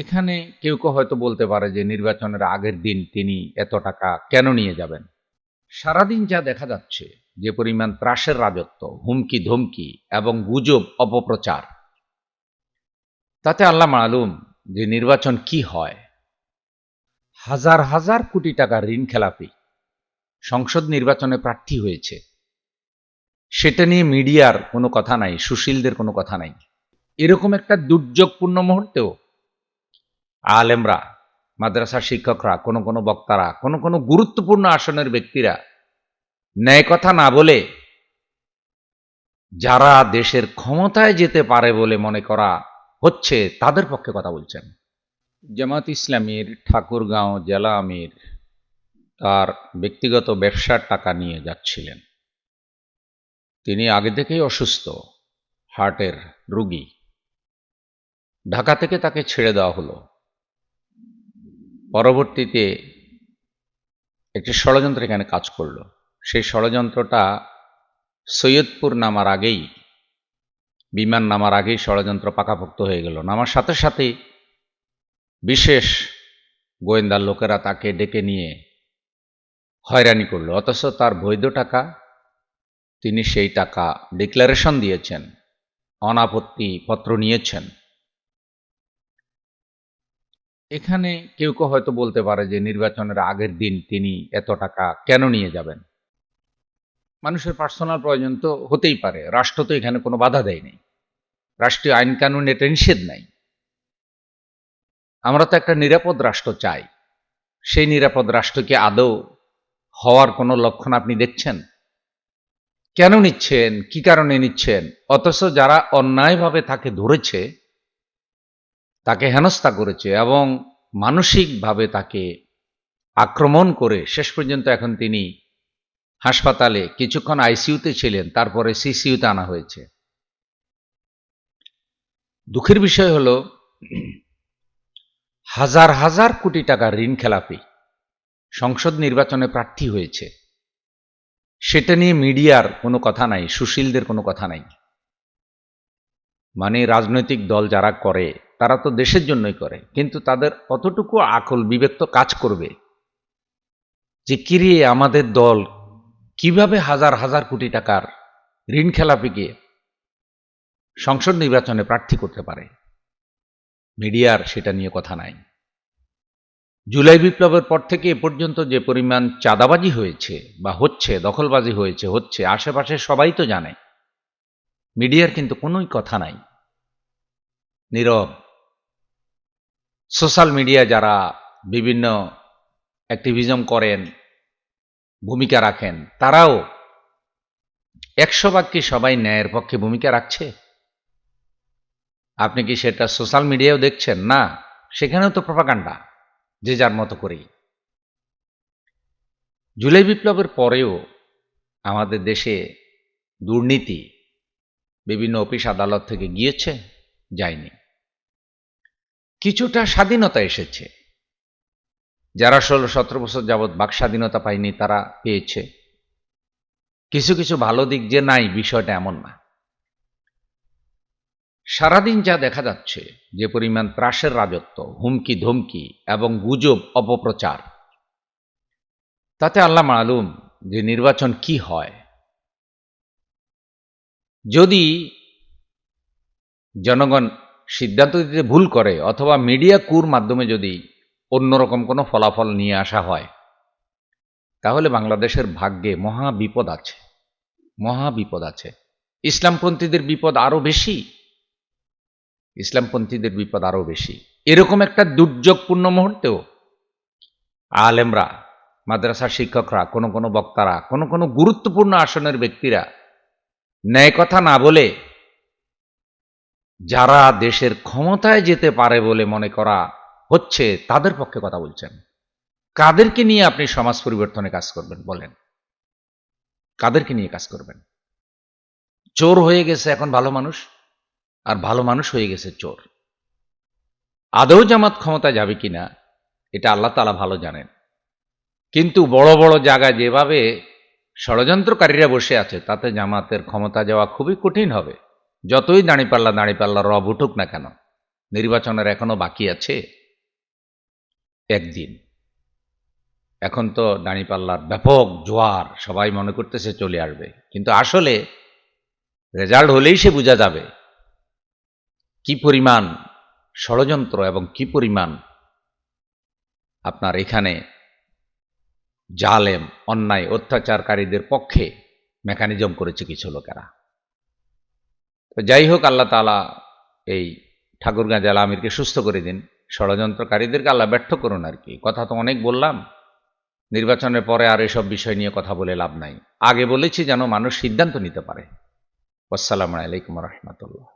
এখানে কেউ কেউ হয়তো বলতে পারে যে নির্বাচনের আগের দিন তিনি এত টাকা কেন নিয়ে যাবেন? সারাদিন যা দেখা যাচ্ছে, যে পরিমাণ ত্রাসের রাজত্ব, হুমকি ধমকি এবং গুজব, অপপ্রচার, তাতে আল্লাহ মালুম যে নির্বাচন কি হয়। হাজার হাজার কোটি টাকা ঋণ খেলাপি সংসদ নির্বাচনে প্রার্থী হয়েছে। সেটা নিয়ে মিডিয়ার কোনো কথা নাই, সুশীলদের কোনো কথা নাই। এরকম একটা দুর্যোগপূর্ণ মুহূর্তেও আলেমরা, মাদ্রাসার শিক্ষকরা, কোনো কোনো বক্তারা, কোনো কোনো গুরুত্বপূর্ণ আসনের ব্যক্তিরা ন্যায় কথা না বলে যারা দেশের ক্ষমতায় যেতে পারে বলে মনে করা হচ্ছে, তাদের পক্ষে কথা বলছেন। জামাত ইসলামীর ঠাকুরগাঁও জেলা আমির তার ব্যক্তিগত ব্যবসার টাকা নিয়ে যাচ্ছিলেন। তিনি আগে থেকেই অসুস্থ, হার্টের রুগী। ঢাকা থেকে তাকে ছেড়ে দেওয়া হলো। পরবর্তীতে একটি ষড়যন্ত্র এখানে কাজ করল। সেই ষড়যন্ত্রটা সৈয়দপুর নামার আগেই, বিমান নামার আগেই ষড়যন্ত্র পাকাপোক্ত হয়ে গেল। নামার সাথে সাথেই বিশেষ গোয়েন্দার লোকেরা তাকে ডেকে নিয়ে হয়রানি করল। অথচ তার বৈধ টাকা তিনি সেই টাকা ডিক্লারেশন দিয়েছেন, অনাপত্তি পত্র নিয়েছেন। এখানে কেউ কেউ হয়তো বলতে পারে যে নির্বাচনের আগের দিন তিনি এত টাকা কেন নিয়ে যাবেন? মানুষের পার্সোনাল প্রয়োজন তো হতেই পারে। রাষ্ট্র তো এখানে কোনো বাধা দেয়নি রাষ্ট্রীয় আইন কানুন এটা নিষেধ নাই। আমরা তো একটা নিরাপদ রাষ্ট্র চাই। সেই নিরাপদ রাষ্ট্রকে আদৌ হওয়ার কোনো লক্ষণ আপনি দেখছেন? কেন নিচ্ছেন? কি কারণে নিচ্ছেন? অথচ যারা অন্যায়ভাবে তাকে ধরেছে তাকে হেনস্থা করেছে এবং মানসিকভাবে তাকে আক্রমণ করে শেষ পর্যন্ত এখন তিনি হাসপাতালে কিছুক্ষণ আইসিইউতে ছিলেন, তারপরে সিসিইউতে আনা হয়েছে। দুঃখের বিষয় হল, হাজার হাজার কোটি টাকা ঋণ খেলাপি সংসদ নির্বাচনে প্রার্থী হয়েছে। সেটা নিয়ে মিডিয়ার কোনো কথা নাই, সুশীলদের কোনো কথা নাই। মানে রাজনৈতিক দল যারা করে তারা তো দেশের জন্যই করে, কিন্তু তাদের অতটুকু আকল বিবেক তো কাজ করবে যে কিরিয়ে আমাদের দল? কীভাবে হাজার হাজার কোটি টাকার ঋণ খেলাপিকে সংসদ নির্বাচনে প্রার্থী করতে পারে? মিডিয়ার সেটা নিয়ে কথা নাই। জুলাই বিপ্লবের পর থেকে এ পর্যন্ত যে পরিমাণ চাঁদাবাজি হয়েছে বা হচ্ছে, দখলবাজি হয়েছে, হচ্ছে, আশেপাশে সবাই তো জানে। মিডিয়ার কিন্তু কোনোই কথা নাই। নীরব সোশ্যাল মিডিয়া যারা বিভিন্ন অ্যাক্টিভিজম করেন, ভূমিকা রাখেন, তারাও একশো ভাগ কি সবাই ন্যায়ের পক্ষে ভূমিকা রাখছে? আপনি কি সেটা সোশ্যাল মিডিয়াও দেখছেন? না, সেখানেও তো প্রপাকাণ্ডা যে যার মতো করেই। জুলাই বিপ্লবের পরেও আমাদের দেশে দুর্নীতি বিভিন্ন অফিস আদালত থেকে গিয়েছে, যায়নি। কিছুটা স্বাধীনতা এসেছে। যারা ষোলো সতেরো বছর যাবৎ বাক স্বাধীনতা পায়নি, তারা পেয়েছে। কিছু কিছু ভালো দিক যে নাই, বিষয়টা এমন না। সারাদিন যা দেখা যাচ্ছে, যে পরিমাণ ত্রাসের রাজত্ব, হুমকি ধমকি এবং গুজব, অপপ্রচার, তাতে আল্লাহ মালুম যে নির্বাচন কি হয়। যদি জনগণ সিদ্ধান্ত দিতে ভুল করে অথবা মিডিয়া কুর মাধ্যমে যদি অন্যরকম কোনো ফলাফল নিয়ে আসা হয়, তাহলে বাংলাদেশের ভাগ্যে মহা বিপদ আছে, মহা বিপদ আছে। ইসলামপন্থীদের বিপদ আরও বেশি, ইসলামপন্থীদের বিপদ আরও বেশি। এরকম একটা দুর্যোগপূর্ণ মুহূর্তেও আলেমরা মাদ্রাসার শিক্ষকরা, কোনো কোনো বক্তারা, কোনো কোনো গুরুত্বপূর্ণ আসনের ব্যক্তিরা ন্যায় কথা না বলে যারা দেশের ক্ষমতায় যেতে পারে বলে মনে করা হচ্ছে, তাদের পক্ষে কথা বলছেন। কাদেরকে নিয়ে আপনি সমাজ পরিবর্তনে কাজ করবেন বলেন? কাদেরকে নিয়ে কাজ করবেন? চোর হয়ে গেছে এখন ভালো মানুষ, আর ভালো মানুষ হয়ে গেছে চোর। আদৌ জামাত ক্ষমতা যাবে কিনা, এটা আল্লাহ তালা ভালো জানেন। কিন্তু বড় বড় জায়গায় যেভাবে ষড়যন্ত্রকারীরা বসে আছে, তাতে জামাতের ক্ষমতা যাওয়া খুবই কঠিন হবে। যতই দাঁড়িপাল্লা দাঁড়িপাল্লা রব উঠুক না কেন, নির্বাচনের এখনও বাকি আছে? একদিন। এখন তো দাঁড়িপাল্লার ব্যাপক জোয়ার সবাই মনে করতেছে চলে আসবে। কিন্তু আসলে রেজাল্ট হলেই সে বোঝা যাবে কি পরিমাণ ষড়যন্ত্র এবং কি পরিমাণ আপনার এখানে জালেম, অন্যায়, অত্যাচারকারীদের পক্ষে মেকানিজম করেছে কিছু লোকেরা। তো যাই হোক আল্লাহ তালা এই ঠাকুরগাঁ জেলা আমিরকে সুস্থ করে দিন। ষড়যন্ত্রকারীদেরকে আল্লাহ ব্যর্থ করুন আর কি। কথা তো অনেক বললাম। নির্বাচনের পরে আর এসব বিষয় নিয়ে কথা বলে লাভ নাই। আগে বলেছি যেন মানুষ সিদ্ধান্ত নিতে পারে। আসসালামু আলাইকুম রহমতুল্লাহ।